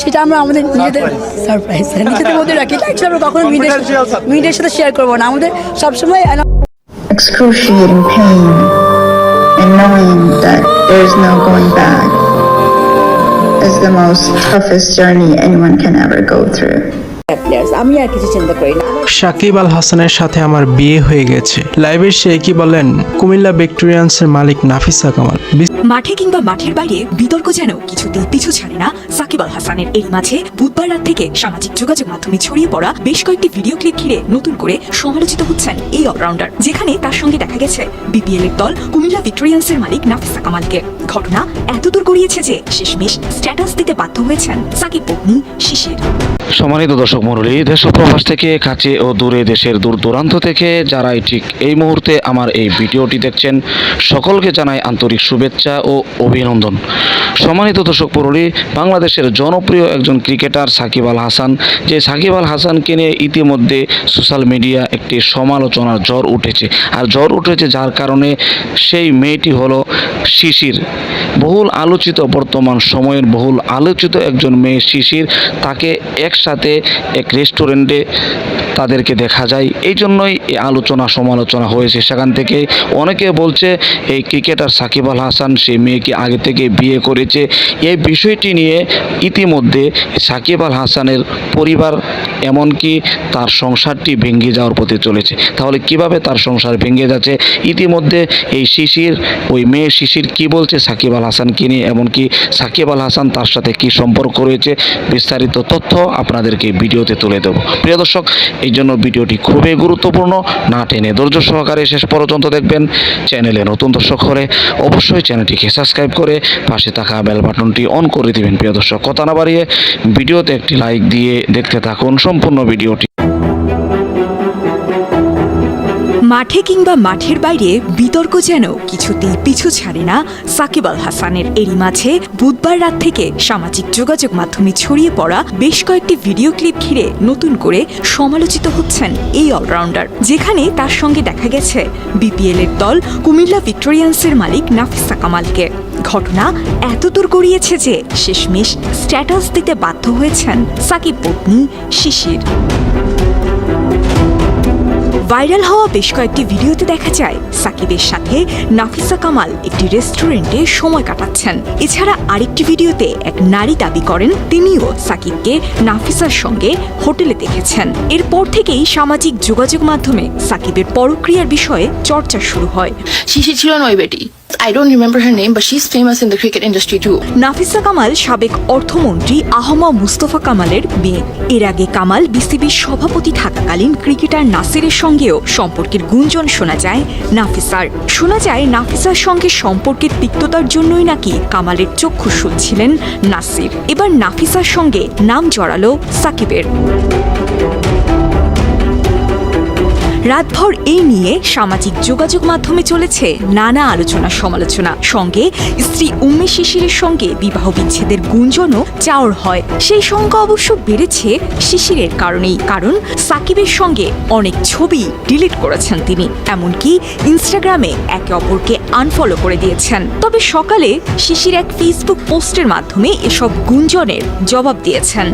সেটা আমরা আমাদের নিজেদের সারপ্রাইজ নিজেদের মধ্যে রাখি এটা আমরা কখনো মিডিয়ার সাথে শেয়ার করব না আমাদের সবসময় excruciating pain and knowing that there's no going back is the most toughest journey anyone can ever go through. Players আমি আর কিছু চিন্তা করি না। সাকিব আল হাসানের সাথে আমার বিয়ে হয়ে গেছে। লাইভে সে কি বলেন? কুমিল্লা ভিক্টোরিয়ান্সের মালিক নাফিসা কামাল। মাঠে কিংবা মাঠের বাইরে বিতর্ক যেন কিছুতেই পিছু ছাড়ে না। সাকিব আল হাসানের এর মাঝে বুধবার রাত থেকে সামাজিক যোগাযোগ মাধ্যমে ছড়িয়ে পড়া বেশ কয়েকটি ভিডিও ক্লিপ ঘিরে নতুন করে সমালোচিত হচ্ছেন এই অলরাউন্ডার যেখানে তার সঙ্গে দেখা গেছে বিপিএল এর দল কুমিল্লা ভিক্টোরিয়ান্সের মালিক নাফিসা কামালকে। ঘটনা এতদূর গড়িয়েছে যে শেষমেশ স্ট্যাটাস দিতে বাধ্য হয়েছেন সাকিব পত্নী শিশির সম্মানিত দর্শক মণ্ডলী, দেশ ও প্রবাস থেকে কাছে ও দূরে দেশের দূর দূরান্ত থেকে যারাই ঠিক এই মুহূর্তে আমার এই ভিডিওটি দেখছেন, সকলকে জানাই আন্তরিক শুভেচ্ছা ও অভিনন্দন। সম্মানিত দর্শক মণ্ডলী, বাংলাদেশের জনপ্রিয় একজন ক্রিকেটার সাকিব আল হাসান, যে সাকিব আল হাসানকে নিয়ে ইতিমধ্যে সোশ্যাল মিডিয়া একটি সমালোচনার ঝড় উঠেছে। আর ঝড় উঠেছে যার কারণে সেই মেয়েটি হলো শিশির। বহুল আলোচিত বর্তমান সময়ের বহুল আলোচিত একজন মেয়ে শিশির, তাকে একসাথে এক রেস্টুরেন্টে তাদেরকে দেখা যায়। এই জন্যই এই আলোচনা, সমালোচনা হয়েছে। সেখান থেকে অনেকে বলছে, এই ক্রিকেটার সাকিব আল হাসান সেই মেয়েকে আগে থেকে বিয়ে করেছে। এই বিষয়টি নিয়ে ইতিমধ্যে সাকিব আল হাসানের পরিবার, এমনকি তার সংসারটি ভেঙে যাওয়ার পথে চলেছে। তাহলে কীভাবে তার সংসার ভেঙে যাচ্ছে? ইতিমধ্যে এই শিশির, ওই মেয়ে শিশির কি বলছে সাকিব আল হাসানকে নিয়ে? এমনকি সাকিব আল হাসান তার সাথে কি সম্পর্ক রয়েছে? বিস্তারিত তথ্য আপনাদেরকে ভিডিওতে তুলে দেবো। প্রিয় দর্শক, এই জন্য ভিডিওটি খুবই গুরুত্বপূর্ণ। না টেনে ধৈর্য সহকারে শেষ পর্যন্ত দেখবেন। চ্যানেলে নতুন দর্শক হলে অবশ্যই চ্যানেলটিকে সাবস্ক্রাইব করে পাশে থাকা বেল বাটনটি অন করে দিবেন। প্রিয় দর্শক, কথা না বাড়িয়ে ভিডিওতে একটি লাইক দিয়ে দেখতে থাকুন। সম্পূর্ণ ভিডিওটি মাঠে কিংবা মাঠের বাইরে বিতর্ক যেন কিছুতেই পিছু ছাড়ে না সাকিব আল হাসানের। এরই মাঝে বুধবার রাত থেকে সামাজিক যোগাযোগ মাধ্যমে ছড়িয়ে পড়া বেশ কয়েকটি ভিডিও ক্লিপ ঘিরে নতুন করে সমালোচিত হচ্ছেন এই অলরাউন্ডার, যেখানে তার সঙ্গে দেখা গেছে বিপিএল এর দল কুমিল্লা ভিক্টোরিয়ান্সের মালিক নাফিসা কামালকে। ঘটনা এতদূর গড়িয়েছে যে শেষমেশ স্ট্যাটাস দিতে বাধ্য হয়েছেন সাকিব পত্নী শিশির। ভাইরাল হওয়া বেশ কয়েকটি ভিডিওতে দেখা যায়। সাকিবের সাথে নাফিসা কামাল একটি রেস্টুরেন্টে সময় কাটাচ্ছেন। এছাড়া আরেকটি ভিডিওতে এক নারী দাবি করেন তিনিও সাকিবকে নাফিসার সঙ্গে হোটেলে দেখেছেন। এরপর থেকেই সামাজিক যোগাযোগ মাধ্যমে সাকিবের পরক্রিয়ার বিষয়ে চর্চা শুরু হয়। শিশির ছিল নয় বেটি I don't remember her name, but she's famous in the cricket industry too. Nafisa Kamal সাবেক অর্থমন্ত্রী আহমা মুস্তফা কামালের মেয়ে। এর আগে কামাল বিসিবির সভাপতি থাকাকালীন ক্রিকেটার নাসিরের সঙ্গেও সম্পর্কের গুঞ্জন শোনা যায়। নাফিসার। শোনা যায় নাফিসার সঙ্গে সম্পর্কের তিক্ততার জন্যই নাকি কামালের চক্ষু ছিলেন নাসির। এবার নাফিসার সঙ্গে নাম জড়ালো সাকিবের। রাতভর এই নিয়ে সামাজিক যোগাযোগ মাধ্যমে চলেছে নানা আলোচনা সমালোচনা। সঙ্গে স্ত্রী উম্মে শিশিরের সঙ্গে বিবাহ বিচ্ছেদের গুঞ্জনও চাওর হয়। সেই সংখ্যা অবশ্য বেড়েছে শিশিরের কারণেই। কারণ সাকিবের সঙ্গে অনেক ছবি ডিলিট করেছেন তিনি। এমনকি ইনস্টাগ্রামে একে অপরকে আনফলো করে দিয়েছেন। তবে সকালে শিশির এক ফেসবুক পোস্টের মাধ্যমে এসব গুঞ্জনের জবাব দিয়েছেন।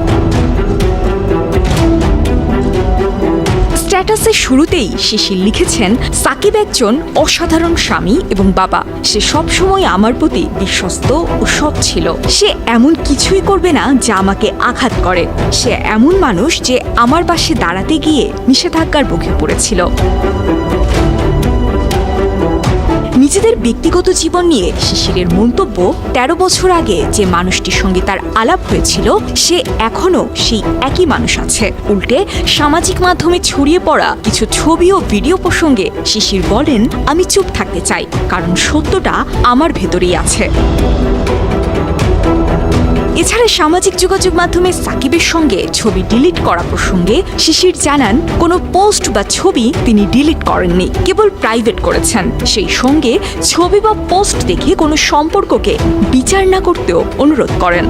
স্ট্যাটাসের শুরুতেই শিশির লিখেছেন, সাকিব একজন অসাধারণ স্বামী এবং বাবা। সে সবসময় আমার প্রতি বিশ্বস্ত ও সৎ ছিল। সে এমন কিছুই করবে না যা আমাকে আঘাত করে। সে এমন মানুষ যে আমার পাশে দাঁড়াতে গিয়ে নিষেধাজ্ঞার বুকে পড়েছিল। নিজেদের ব্যক্তিগত জীবন নিয়ে শিশিরের মন্তব্য তেরো বছর আগে যে মানুষটির সঙ্গে তার আলাপ হয়েছিল, সে এখনও সেই একই মানুষ আছে। উল্টে সামাজিক মাধ্যমে ছড়িয়ে পড়া কিছু ছবি ও ভিডিও প্রসঙ্গে শিশির বলেন, আমি চুপ থাকতে চাই, কারণ সত্যটা আমার ভেতরেই আছে। এছাড়া সামাজিক যোগাযোগ মাধ্যমে সাকিবের সঙ্গে ছবি ডিলিট করা প্রসঙ্গে শিশির জানান, কোনো পোস্ট বা ছবি তিনি ডিলিট করেননি, কেবল প্রাইভেট করেছেন। সেই সঙ্গে ছবি বা পোস্ট দেখে কোনো সম্পর্ককে বিচার না করতেও অনুরোধ করেন।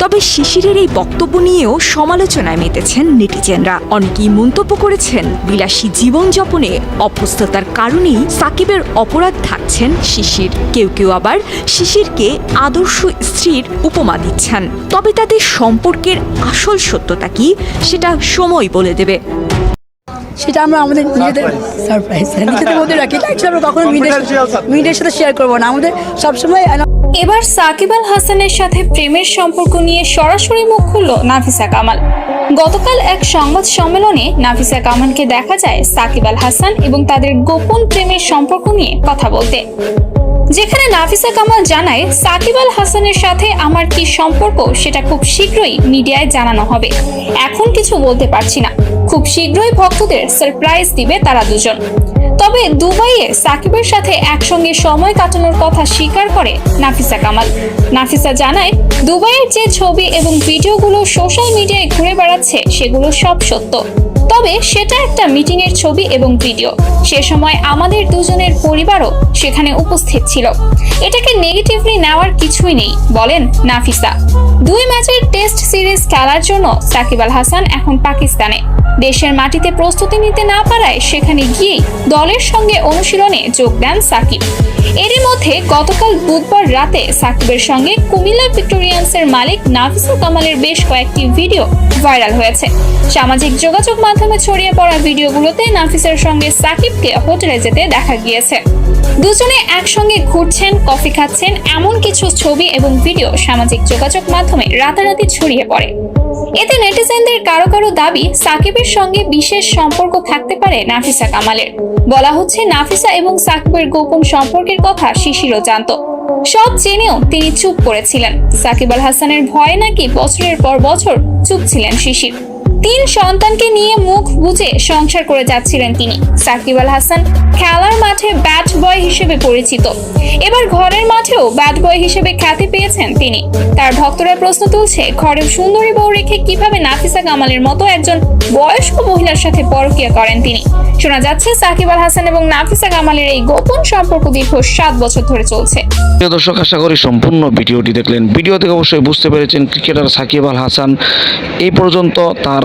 তবে শিশিরের এই বক্তব্য নিয়েও সমালোচনায় মেতেছেন নেটিজেনরা। অনেকেই মন্তব্য করেছেন বিলাসী জীবনযাপনে অভ্যস্ততার কারণেই সাকিবের অপরাধ থাকছেন শিশির। কেউ কেউ আবার শিশিরকে আদর্শ স্ত্রীর উপমা দিচ্ছেন। তবে তাদের সম্পর্কের আসল সত্যতা কি সেটা সময় বলে দেবে। সেটা আমরা আমাদের নিজেদের সারপ্রাইজ নিজেদের মধ্যে রাখি। আমরা কখনো মিডিয়ার মিডিয়ার সাথে শেয়ার করব না। আমাদের সবসময় এবার সাকিব আল হাসানের সাথে প্রেমের সম্পর্ক নিয়ে সরাসরি মুখ খুলল নাফিসা কামাল। গতকাল এক সংবাদ সম্মেলনে নাফিসা কামালকে দেখা যায় সাকিব আল হাসান এবং তাদের গোপন প্রেমের সম্পর্ক নিয়ে কথা বলতে। যেখানে নাফিসা কামাল জানায়, সাকিব আল হাসানের সাথে আমার কি সম্পর্ক সেটা খুব শীঘ্রই মিডিয়ায় জানানো হবে। এখন কিছু বলতে পারছি না। খুব শীঘ্রই ভক্তদের সারপ্রাইজ দিবে তারা দুজন। তবে দুবাইয়ে সাকিবের সাথে একসঙ্গে সময় কাটানোর কথা স্বীকার করে নাফিসা কামাল। নাফিসা জানায়, দুবাইয়ের যে ছবি এবং ভিডিওগুলো সোশ্যাল মিডিয়ায় ঘুরে বেড়াচ্ছে, সেগুলো সব সত্য। তবে সেটা একটা মিটিং এর ছবি এবং ভিডিও। সে সময় আমাদের দুজনের পরিবারও সেখানে উপস্থিত ছিল। এটাকে নেগেটিভলি নেওয়ার কিছুই নেই, বলেন নাফিসা। দুই ম্যাচের টেস্ট সিরিজ খেলার জন্য সাকিব আল হাসান এখন পাকিস্তানে। দেশের মাটিতে প্রস্তুতি নিতে না পারায় সেখানে গিয়েই দলের সঙ্গে অনুশীলনে যোগ দেন সাকিব। এরই মধ্যে গতকাল বুধবার রাতে সাকিবের সঙ্গে কুমিল্লা ভিক্টোরিয়ান্সের মালিক নাফিসুল কামালের বেশ কয়েকটি ভিডিও ভাইরাল হয়েছে। সামাজিক যোগাযোগ মাধ্যমে ছড়িয়ে পড়া ভিডিওগুলোতে নাফিসের সঙ্গে সাকিবকে হোটেলে যেতে দেখা গিয়েছে। দুজনে একসঙ্গে ঘুরছেন, কফি খাচ্ছেন, এমন কিছু ছবি এবং ভিডিও সামাজিক যোগাযোগ মাধ্যমে রাতারাতি ছড়িয়ে পড়ে। এতে নেটিজেনদের কারও কারও দাবি সাকিবের সঙ্গে বিশেষ সম্পর্ক থাকতে পারে নাফিসা কামালের। বলা হচ্ছে নাফিসা এবং সাকিবের গোপন সম্পর্কের কথা শিশিরও জানত। সব জেনেও তিনি চুপ করেছিলেন। সাকিব আল হাসানের ভয়ে নাকি বছরের পর বছর চুপ ছিলেন শিশির। তিন সন্তানকে নিয়ে মুখ বুজে সংসার করে যাচ্ছিলেন তিনি। সাকিব আল হাসান খেলার মাঠে ব্যাট বয় হিসেবে পরিচিত। এবার ঘরের মাঠেও ব্যাট বয় হিসেবে খ্যাতি পেয়েছেন তিনি। তার ভক্তরা প্রশ্ন তুলছে ঘরে সুন্দরী বউ রেখে কীভাবে নাফিসা কামালের মতো একজন বয়স্ক মহিলার সাথে পরকিয়া করেন তিনি? শোনা যাচ্ছে, সাকিব আল হাসান এবং নাফিসা কামালের এই গোপন সম্পর্ক দীর্ঘ সাত বছর ধরে চলছে। প্রিয় দর্শক, আশা করি সম্পূর্ণ ভিডিওটি দেখলেন। ভিডিও থেকে অবশ্যই বুঝতে পেরেছেন ক্রিকেটার সাকিব আল হাসান। এই পর্যন্ত তার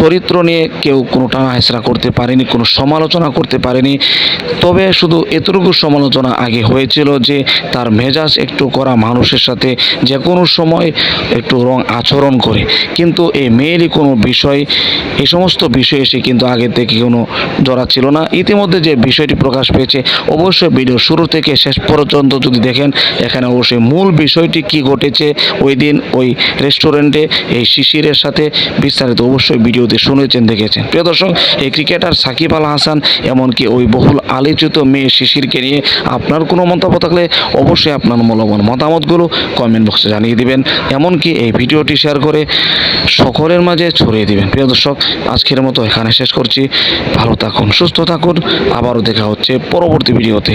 চরিত্র নিয়ে কেউ কোনো টানা হেসরা করতে পারেনি, কোনো সমালোচনা করতে পারেনি। তবে শুধু এতটুকু সমালোচনা আগে হয়েছিল যে তার মেজাজ একটু করা মানুষের সাথে যে কোনো সময় একটু রং আচরণ করে। কিন্তু এই মেয়েরই কোনো বিষয় এই সমস্ত বিষয় এসে কিন্তু আগে থেকে কোনো জড়া ছিল না। ইতিমধ্যে যে বিষয়টি প্রকাশ পেয়েছে, অবশ্যই ভিডিও শুরু থেকে শেষ পর্যন্ত যদি দেখেন, এখানে অবশ্যই মূল বিষয়টি কি ঘটেছে, ওই দিন ওই রেস্টুরেন্টে এই শিশিরের সাথে বিস্তারিত অবশ্যই ভিডিওতে শুনেছেন, দেখেছেন। প্রিয় দর্শক, এই ক্রিকেটার সাকিব আল হাসান এমনকি ওই বহুল আলোচিত মেয়ে শিশিরকে নিয়ে আপনার কোনো মন্তব্য থাকলে অবশ্যই আপনার মূল্যবান মতামতগুলো কমেন্ট বক্সে জানিয়ে দিবেন। এমনকি এই ভিডিওটি শেয়ার করে সকলের মাঝে ছড়িয়ে দিবেন। প্রিয় দর্শক, আজকের মতো এখানে শেষ করছি। ভালো থাকুন, সুস্থ থাকুন। আবারও দেখা হচ্ছে পরবর্তী ভিডিওতে।